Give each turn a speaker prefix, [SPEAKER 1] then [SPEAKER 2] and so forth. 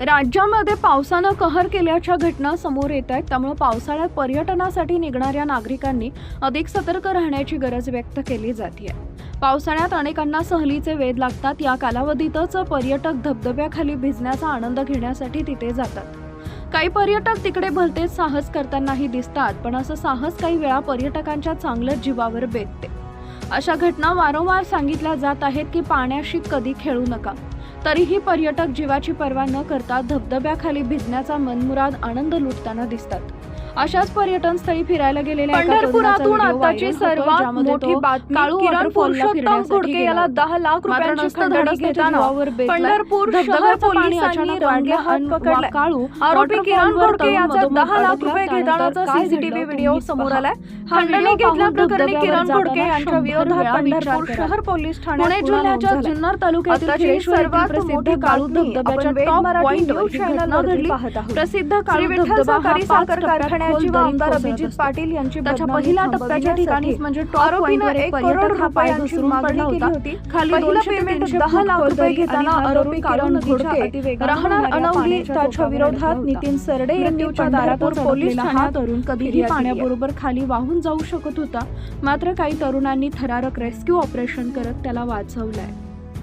[SPEAKER 1] राज्यामध्ये पावसानं कहर केल्याच्या घटना समोर येत आहेत. त्यामुळे पावसाळ्यात पर्यटनासाठी निघणाऱ्या नागरिकांनी अधिक सतर्क राहण्याची गरज व्यक्त केली जाते पावसाळ्यात अनेकांना सहलीचे वेध लागतात. या कालावधीतच पर्यटक धबधब्याखाली भिजण्याचा आनंद घेण्यासाठी तिथे जातात. काही पर्यटक तिकडे भलतेच साहस करतानाही दिसतात पण असं साहस काही वेळा पर्यटकांच्या चांगल्या जीवावर बेतते अशा घटना वारंवार सांगितल्या जात आहेत की पाण्याशी कधी खेळू नका. तरीही पर्यटक जीवाची पर्वा न करता धबधब्याखाली भिजण्याचा मनमुराद आनंद लुटताना दिसतात. अशाच पर्यटन स्थळी फिरायला गेलेल्या
[SPEAKER 2] पंढरपुरातून आताची सर्वात मोठी बातमी किरण पुरुषोत्तम
[SPEAKER 1] गेला
[SPEAKER 2] याला. दहा लाख रुपयांची
[SPEAKER 1] धडक
[SPEAKER 2] घेताना. पंढरपूर शहर पोलिसांनी रंगे हात पकडले
[SPEAKER 1] काळू
[SPEAKER 2] आरोपी किरण घोडके याचा दहा लाख. रुपये घेतानाचा
[SPEAKER 1] काय
[SPEAKER 2] सीसीटीव्ही व्हिडिओ समोर. आलाय
[SPEAKER 1] हा
[SPEAKER 2] खंडणी
[SPEAKER 1] व्हिडिओ
[SPEAKER 2] घेतल्या प्रकरणी किरण
[SPEAKER 1] जाताना
[SPEAKER 2] यांच्या विरोधात पंढरपूर. शहर पोलीस नोंद
[SPEAKER 1] जिल्ह्याच्या. जुन्नर तालुक्यातील
[SPEAKER 2] सर्वात
[SPEAKER 1] प्रसिद्ध
[SPEAKER 2] मोठी
[SPEAKER 1] काळू धबधब्याच्या टॉप
[SPEAKER 2] चॅनलवरती
[SPEAKER 1] घडली. प्रसिद्ध काळू धबधबा
[SPEAKER 2] साखर
[SPEAKER 1] टप्प्यात
[SPEAKER 2] व
[SPEAKER 1] दरीत
[SPEAKER 2] आमदार अभिजित. पाटील यांची
[SPEAKER 1] त्याच्या पहिल्या टप्प्याच्या
[SPEAKER 2] थांबविण्यासाठी
[SPEAKER 1] म्हणजे
[SPEAKER 2] आरोपीनं
[SPEAKER 1] एक
[SPEAKER 2] करोड
[SPEAKER 1] पाय
[SPEAKER 2] रुपयांची मागणी केली
[SPEAKER 1] होता खाली दोनशे
[SPEAKER 2] पेमेंट दहा लाख रुपये घेताना आरोपी किरण घोडके राहणार अनवली त्याच्या विरोधात. नितीन सरडे
[SPEAKER 1] दारातच
[SPEAKER 2] दारापूर पोलीस ठाण्यात
[SPEAKER 1] तरुण कधीही. पाण्याबरोबर खाली वाहून जाऊ शकत होता मात्र काही तरुणांनी थरारक रेस्क्यू ऑपरेशन करत त्याला वाचवलंय